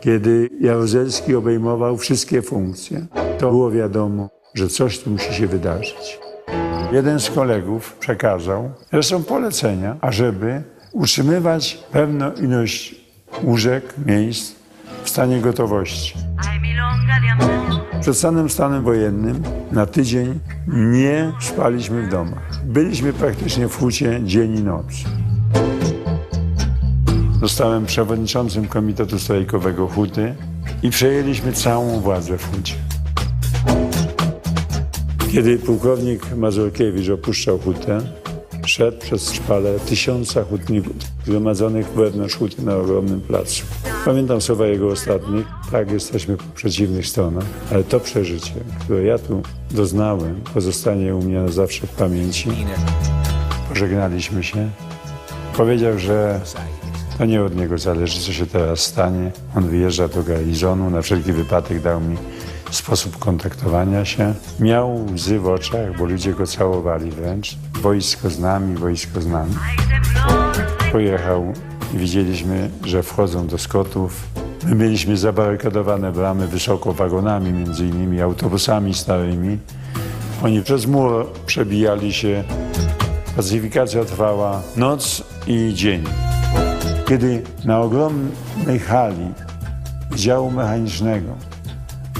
kiedy Jaruzelski obejmował wszystkie funkcje, to było wiadomo, że coś tu musi się wydarzyć. Jeden z kolegów przekazał, są polecenia, ażeby utrzymywać pewną ilość łóżek, miejsc w stanie gotowości. Przed stanem stanem wojennym na tydzień nie spaliśmy w domach. Byliśmy praktycznie w hucie dzień i noc. Zostałem przewodniczącym Komitetu Strajkowego Huty i przejęliśmy całą władzę w hucie. Kiedy pułkownik Mazurkiewicz opuszczał hutę, szedł przez szpalę tysiąca hutników zgromadzonych wewnątrz huty na ogromnym placu. Pamiętam słowa jego ostatnich, tak jesteśmy po przeciwnych stronach, ale to przeżycie, które ja tu doznałem, pozostanie u mnie na zawsze w pamięci. Pożegnaliśmy się. Powiedział, że to nie od niego zależy, co się teraz stanie. On wyjeżdża do garnizonu, na wszelki wypadek dał mi sposób kontaktowania się. Miał łzy w oczach, bo ludzie go całowali wręcz. Wojsko z nami, wojsko z nami. Pojechał i widzieliśmy, że wchodzą do skotów. My mieliśmy zabarykadowane bramy wysoko wagonami, między innymi autobusami starymi. Oni przez mur przebijali się. Pacyfikacja trwała noc i dzień. Kiedy na ogromnej hali działu mechanicznego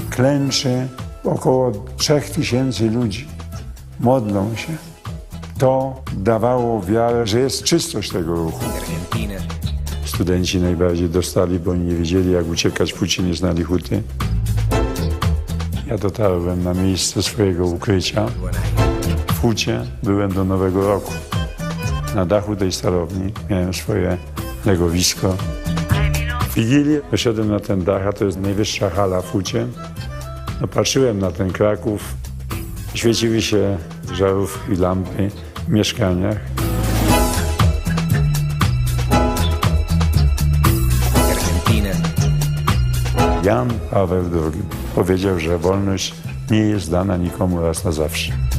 klęczy około 3000 ludzi, modlą się, to dawało wiarę, że jest czystość tego ruchu. Studenci najbardziej dostali, bo nie wiedzieli, jak uciekać, póki nie znali huty. Ja dotarłem na miejsce swojego ukrycia. W hucie byłem do Nowego Roku. Na dachu tej starowni miałem swoje legowisko. W Wigilię wyszedłem na ten dach, a to jest najwyższa hala w hucie. No, patrzyłem na ten Kraków. Świeciły się żarówki, lampy w mieszkaniach. Jan Paweł II powiedział, że wolność nie jest dana nikomu raz na zawsze.